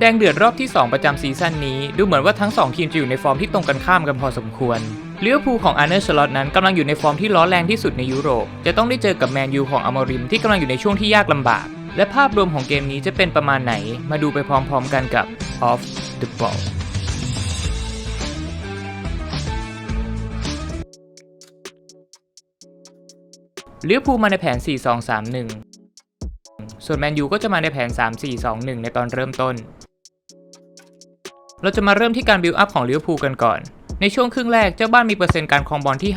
แดงเดือดรอบที่ 2 ประจำซีซั่นนี้ ดูเหมือนว่าทั้ง 2 ทีมจะอยู่ในฟอร์มที่ตรงกันข้ามกันพอสมควรลิเวอร์พูลของอาร์เนอร์ชลอตนั้นกำลังอยู่ในฟอร์มที่ร้อนแรงที่สุดในยุโรป จะต้องได้เจอกับแมนยูของอมริมที่กำลังอยู่ในช่วงที่ยากลำบาก และภาพรวมของเกมนี้จะเป็นประมาณไหน มาดูไปพร้อมๆกันกับ Off the Ball ลิเวอร์พูลมาในแผน 4-2-3-1 ส่วนแมนยูก็จะมาในแผน 3-4-2-1 ในตอนเริ่มต้น เราจะมาเริ่มที่การบิลด์อัพของลิเวอร์พูลกันก่อน ในช่วงครึ่งแรกเจ้าบ้านมีเปอร์เซ็นต์การครองบอลที่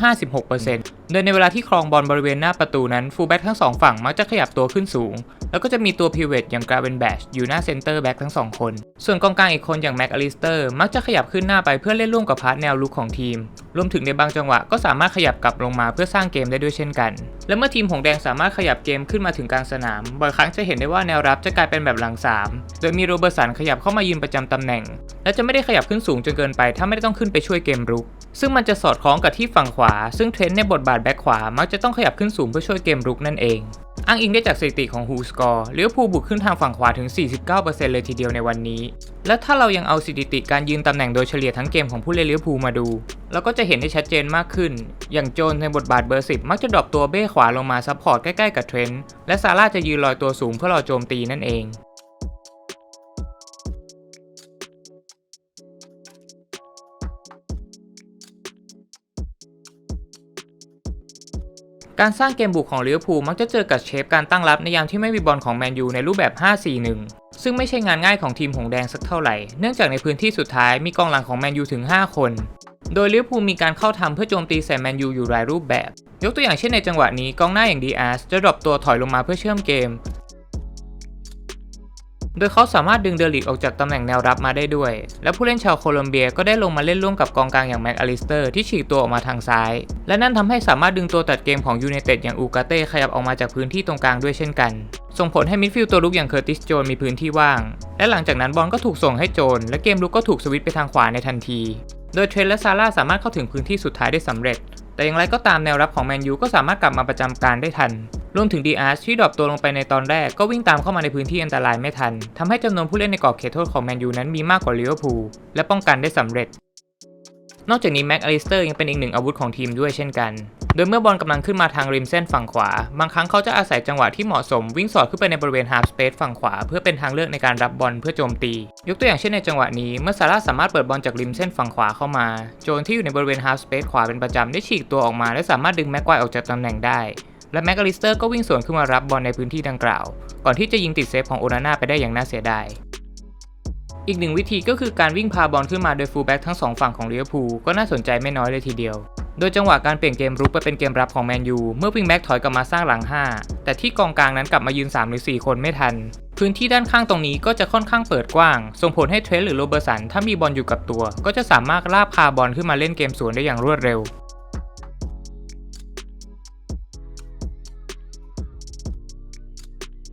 56%โดยในเวลาที่ครองบอลบริเวณหน้าประตูนั้นฟูลแบ็กทั้งสองฝั่งมักจะขยับตัวขึ้นสูง แล้วก็จะมีตัวพิเวตอย่างกราเวนแบชอยู่หน้าเซนเตอร์แบ็กทั้งสองคน ส่วนกองกลางอีกคนอย่างแม็กอลิสเตอร์มักจะขยับขึ้นหน้าไปเพื่อเล่นร่วมกับพาร์ทแนวลุกของทีม รวมถึงในบางจังหวะก็สามารถขยับกลับลงมาเพื่อสร้างเกมได้ด้วยเช่นกัน และเมื่อทีมหงแดงสามารถขยับเกมขึ้นมาถึงกลางสนาม บ่อยครั้งจะเห็นได้ว่าแนวรับจะกลายเป็นแบบหลังสามโดยมีโรเบอร์สันขยับเข้ามายืนประจำตำแหน่ง และจะไม่ได้ขยับขึ้นสูงจนเกินไป ถ้าไม่ได้ต้องขึ้นไปช่วยเกมรุก ซึ่งมันจะสอดคล้องกับที่ฝั่งขวา ซึ่งเทรนต์ในบทบาทแบ็คขวา มักจะต้องขยับขึ้นสูงเพื่อช่วยเกมรุกนั่นเอง อ้างอิงได้จากสถิติของฮูสกอร์ลิเวอร์พูบุกขึ้นทางฝั่งขวาถึง 49%เลยทีเดียวในวันนี้ และถ้าเรายังเอาสถิติการยืนตำแหน่งโดยเฉลี่ยทั้งเกมของผู้เล่นลิเวอร์พูลมาดูเราก็จะเห็นได้ชัดเจนมากขึ้น อย่างโจนในบทบาทเบอร์ 10 มักจะดรอปตัวเบ้ขวาลงมาซัพพอร์ตใกล้ๆกับเทรนต์และซาร่าจะยืนลอยตัวสูงเพื่อรอโจมตีนั่นเอง การสร้างเกมบุกของลิเวอร์พูลมักจะเจอกับเชฟการตั้งรับในยามที่ไม่มีบอลของแมนยูในรูปแบบ 5-4-1 ซึ่งไม่ใช่งานง่ายของทีมหงแดงสักเท่าไหร่ เนื่องจากในพื้นที่สุดท้ายมีกองหลังของแมนยูถึง 5 คน โดยลิเวอร์พูลมีการเข้าทำเพื่อโจมตีใส่แมนยูอยู่หลายรูปแบบ ยกตัวอย่างเช่นในจังหวะนี้กองหน้าอย่างดีอาร์สจะดรอปตัวถอยลงมาเพื่อเชื่อมเกม โดยเขาสามารถดึงเดลิกออกจากตำแหน่งแนวรับมาได้ด้วย และผู้เล่นชาวโคลอมเบียก็ได้ลงมาเล่นร่วมกับกองกลางอย่างแม็กอลิสเตอร์ที่ฉีกตัวออกมาทางซ้าย และนั่นทำให้สามารถดึงตัวตัดเกมของยูไนเต็ดอย่างอูกาเต้ขยับออกมาจากพื้นที่ตรงกลางด้วยเช่นกัน ส่งผลให้มิดฟิลด์ตัวลุกอย่างเคอร์ติสโจนมีพื้นที่ว่าง และหลังจากนั้นบอลก็ถูกส่งให้โจน และเกมลุกก็ถูกสวิตไปทางขวาในทันที โดยเทรนและซาร่าสามารถเข้าถึงพื้นที่สุดท้ายได้สำเร็จ แต่อย่างไรก็ตามแนวรับของแมนยูก็สามารถกลับมาประจำการได้ทัน รวมถึงดีอาร์ที่ดรอปตัวลงไปในตอนแรกก็วิ่งตามเข้ามาในพื้นที่อันตรายไม่ทันทำให้จำนวนผู้เล่นในกรอบเขตโทษของแมนยูนั้นมีมากกว่าลิเวอร์พูลและป้องกันได้สำเร็จ นอกจากนี้แม็กอลิสเตอร์ยังเป็นอีกหนึ่งอาวุธของทีมด้วยเช่นกัน โดยเมื่อบอลกำลังขึ้นมาทางริมเส้นฝั่งขวา บางครั้งเขาจะอาศัยจังหวะที่เหมาะสมวิ่งสอดขึ้นไปในบริเวณฮาร์ฟสเปซฝั่งขวา เพื่อเป็นทางเลือกในการรับบอลเพื่อโจมตี ยกตัวอย่างเช่นในจังหวะนี้เมื่อซาร่าสามารถเปิดบอลจากริมเส้นฝั่งขวาเข้ามา โจนที่อยู่ในบริเวณฮาร์ฟสเปซขวาเป็นประจำได้ฉีกตัวออกมา และสามารถดึงแม็กควายออกจากตำแหน่งได้ และแม็กอลิสเตอร์ก็วิ่งสวนขึ้นมารับบอลในพื้นที่ดังกล่าว ก่อนที่จะยิงติดเซฟของโอนาน่าไปได้อย่างน่าเสียดาย อีกหนึ่งวิธีก็คือการวิ่งพาบอลขึ้นมาโดยฟูลแบ็กทั้งสองฝั่งของลิเวอร์พูลก็น่าสนใจไม่น้อยเลยทีเดียว โดยจังหวะการเปลี่ยนเกมรุกไปเป็นเกมรับของแมนยูเมื่อวิงแบ็กถอยกลับมาสร้างหลัง 5 แต่ที่กองกลางนั้นกลับมายืน 3 หรือ 4 คนไม่ทัน พื้นที่ด้านข้างตรงนี้ก็จะค่อนข้างเปิดกว้าง ส่งผลให้เทรนหรือโรเบอร์สันถ้ามีบอลอยู่กับตัว ก็จะสามารถลากพาบอลขึ้นมาเล่นเกมสวนได้อย่างรวดเร็ว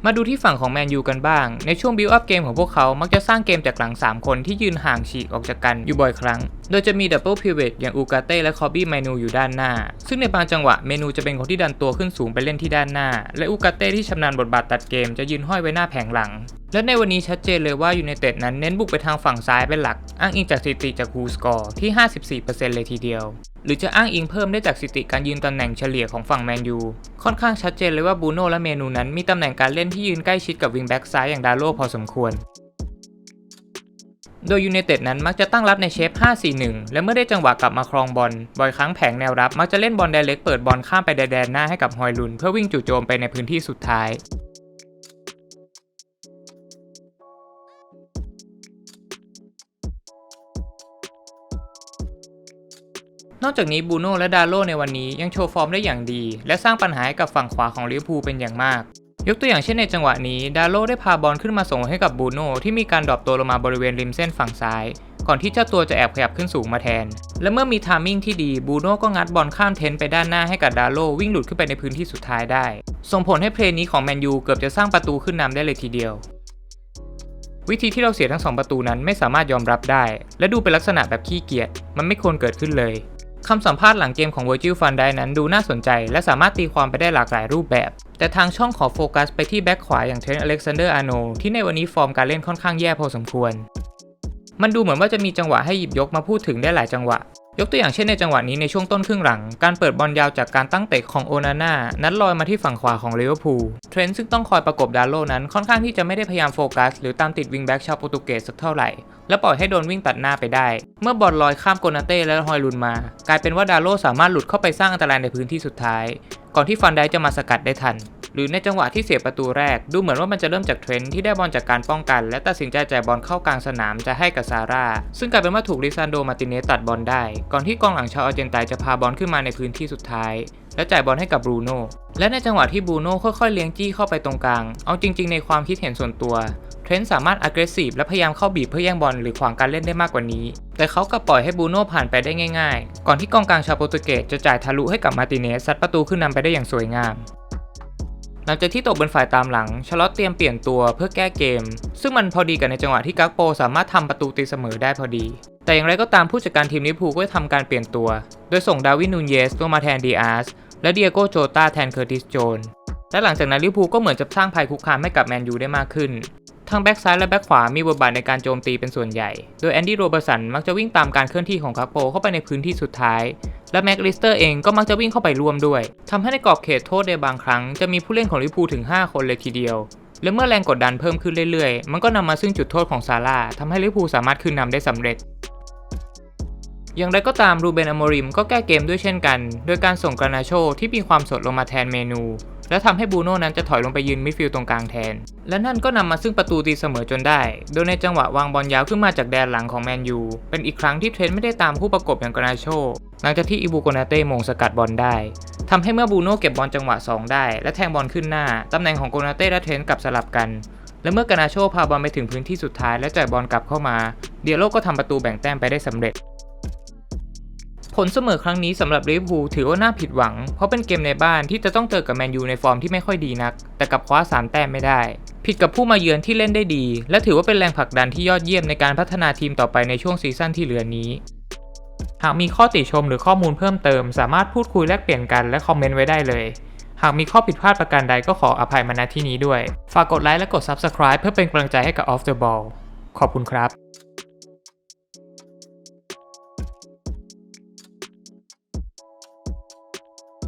มาดูที่ฝั่งของแมนยูกันบ้าง ในช่วงบิลอัพเกมของพวกเขา มักจะสร้างเกมจากหลัง 3 คนที่ยืนห่างฉีกออกจากกันอยู่บ่อยครั้ง โดยจะมีดับเบิลพิเวตอย่างอูกาเต้และคอบบี้เมนูอยู่ด้านหน้า ซึ่งในบางจังหวะเมนูจะเป็นคนที่ดันตัวขึ้นสูงไปเล่นที่ด้านหน้า และอูกาเต้ที่ชำนาญบทบาทตัดเกมจะยืนห้อยไว้หน้าแผงหลัง และในวันนี้ชัดเจนเลยว่ายูไนเต็ดนั้นเน้นบุกไปทางฝั่งซ้ายเป็นหลัก อ้างอิงจากสถิติจากฮูสกอร์ที่ 54%เลยทีเดียว หรือจะอ้างอิงเพิ่มได้จากสถิติการยืนตำแหน่งเฉลี่ยของฝั่งแมนยู ค่อนข้างชัดเจนเลยว่าบูโน่และเมนูนั้นมีตำแหน่งการเล่นที่ยืนใกล้ชิดกับวิงแบ็กซ้ายอย่างดาโลพอสมควร โดยยูไนเต็ดนั้นมักจะตั้งรับในเชฟ 5-4-1 และเมื่อได้จังหวะกลับมาครองบอล บ่อยครั้งแผงแนวรับมักจะเล่นบอลไดเล็กเปิดบอลข้ามไปแดนหน้าให้กับฮอยลุน เพื่อวิ่งจู่โจมไปในพื้นที่สุดท้าย นอกจากนี้บูโน่และดาโลในวันนี้ยังโชว์ฟอร์มได้อย่างดี และสร้างปัญหาให้กับฝั่งขวาของลิเวอร์พูลเป็นอย่างมาก ยกตัวอย่างเช่นในจังหวะนี้ดาโลได้พาบอลขึ้นมาส่งให้กับบูโน่ที่มีการดรอปตัวลงมาบริเวณริมเส้นฝั่งซ้าย ก่อนที่เจ้าตัวจะแอบขยับขึ้นสูงมาแทน และเมื่อมีทามมิ่งที่ดีบูโน่ก็งัดบอลข้ามเทนไปด้านหน้าให้กับดาโลวิ่งหลุดขึ้นไปในพื้นที่สุดท้ายได้ ส่งผลให้เพลย์นี้ของแมนยูเกือบจะสร้างประตูขึ้นนำได้เลยทีเดียววิธีที่เราเสียทั้งสองประตูนั้นไม่สามารถยอมรับได้ และดูเป็นลักษณะแบบขี้เกียจมันไม่ควรเกิดขึ้นเลย คำสัมภาษณ์หลังเกมของ Virgil van Dijk นั้นดูน่าสนใจ และสามารถตีความไปได้หลากหลายรูปแบบ แต่ทางช่องขอโฟกัสไปที่แบ็คขวาอย่างเทรนต์อเล็กซานเดอร์อาโนที่ในวันนี้ฟอร์มการเล่นค่อนข้างแย่พอสมควร มันดูเหมือนว่าจะมีจังหวะให้หยิบยกมาพูดถึงได้หลายจังหวะ ยกตัวอย่างเช่นในจังหวะนี้ในช่วงต้นครึ่งหลัง การเปิดบอลยาวจากการตั้งเตะของโอนาน่านัดลอยมาที่ฝั่งขวาของลิเวอร์พูลเทรนต์ซึ่งต้องคอยประกบดาโลนั้นค่อนข้างที่จะไม่ได้พยายามโฟกัส หรือตามติดวิงแบ็กชาวโปรตุเกสสักเท่าไหร่ และปล่อยให้โดนวิ่งตัดหน้าไปได้ เมื่อบอลลอยข้ามโกนาเต้และฮอยลุนมา กลายเป็นว่าดาโลสามารถหลุดเข้าไปสร้างอันตรายในพื้นที่สุดท้าย ก่อนที่ฟันไดจะมาสกัดได้ทัน หรือในจังหวะที่เสียประตูแรก ดูเหมือนว่ามันจะเริ่มจากเทรนที่ได้บอลจากการป้องกัน และตัดสินใจจ่ายบอลเข้ากลางสนามจะให้กับซาร่า ซึ่งกลายเป็นว่าถูกลิซานโดมาร์ติเนสตัดบอลได้ ก่อนที่กองหลังชาวอาร์เจนไตน์จะพาบอลขึ้นมาในพื้นที่สุดท้าย และจ่ายบอลให้กับบรูโน่และในจังหวะที่บรูโน่ค่อยๆเลี้ยงจี้เข้าไปตรงกลาง เอาจริง ๆ ในความคิดเห็นส่วนตัวเทรนต์สามารถ aggressive และพยายามเข้าบีบเพื่อแย่งบอลหรือขวางการเล่นได้มากกว่านี้ แต่เขากลับปล่อยให้บรูโน่ผ่านไปได้ง่ายๆ ก่อนที่กองกลางชาวโปรตุเกสจะจ่ายทะลุให้กับมาติเนสซัดประตูขึ้นนำไปได้อย่างสวยงาม ลังจากที่ตกเป็นฝ่ายตามหลัง ชาร์ลอตเตรียมเปลี่ยนตัวเพื่อแก้เกม ซึ่งมันพอดีกับในจังหวะที่กักโปสามารถทำประตูตีเสมอได้พอดี แต่อย่างไรก็ตามผู้จัดการทีมลิเวอร์พูลก็ได้ทำการเปลี่ยนตัว โดยส่งดาวินนูนเยสลงมาแทนดีอาร์สและเดียโกโจตาแทนเคอร์ติสโจนและหลังจากนั้นลิเวอร์พูลก็เหมือนจะสร้างภัยคุกคามให้กับแมนยูได้มากขึ้น ทั้งแบ็กซ้ายและแบ็กขวามีบทบาทในการโจมตีเป็นส่วนใหญ่ โดยแอนดี้โรเบอร์สันมักจะวิ่งตามการเคลื่อนที่ของคาโปเข้าไปในพื้นที่สุดท้าย และแม็กลิสเตอร์เองก็มักจะวิ่งเข้าไปร่วมด้วยทำให้ในกรอบเขตโทษในบางครั้งจะมีผู้เล่นของลิเวอร์พูลถึง 5 คนเลยทีเดียว และเมื่อแรงกดดันเพิ่มขึ้นเรื่อยๆ มันก็นำมาซึ่งจุดโทษของซาร่าทำให้ลิเวอร์พูลสามารถขึ้นนำได้สำเร็จอย่างไรก็ตามรูเบนอโมริมก็แก้เกมด้วยเช่นกัน โดยการส่งกรานาโชที่มีความสดลงมาแทนเมนู และทำให้บูโน่นั้นจะถอยลงไปยืนมิดฟิลด์ตรงกลางแทน และนั่นก็นำมาซึ่งประตูตีเสมอจนได้ โดยในจังหวะวางบอลยาวขึ้นมาจากแดนหลังของแมนยู เป็นอีกครั้งที่เทรนต์ไม่ได้ตามผู้ประกบอย่างกรานาโช หลังจากที่อิบูโกนาเต้มงสกัดบอลได้ทำให้เมื่อบูโน่เก็บบอลจังหวะ 2 ได้ และแทงบอลขึ้นหน้าตำแหน่งของโกนาเต้และเทรนต์กลับสลับกัน และเมื่อกานาโชพาบอลไปถึงพื้นที่สุดท้ายและจ่ายบอลกลับเข้ามา เดียโลก็ทำประตูแบ่งแต้มไปได้สำเร็จ ผลเสมอครั้งนี้สำหรับลิเวอร์พูลถือว่าน่าผิดหวัง เพราะเป็นเกมในบ้านที่จะต้องเจอกับแมนยูในฟอร์มที่ไม่ค่อยดีนัก แต่กับคว้า3แต้มไม่ได้ ผิดกับผู้มาเยือนที่เล่นได้ดี และถือว่าเป็นแรงผลักดันที่ยอดเยี่ยมในการพัฒนาทีมต่อไปในช่วงซีซั่นที่เหลือนี้ หากมีข้อติชมหรือข้อมูลเพิ่มเติม สามารถพูดคุยแลกเปลี่ยนกันและคอมเมนต์ไว้ได้เลย หากมีข้อผิดพลาดประการใดก็ขออภัยมาณที่นี้ด้วย ฝากกดไลค์และกด Subscribe เพื่อเป็นกำลังใจให้กับ Off the Ball ขอบคุณครับ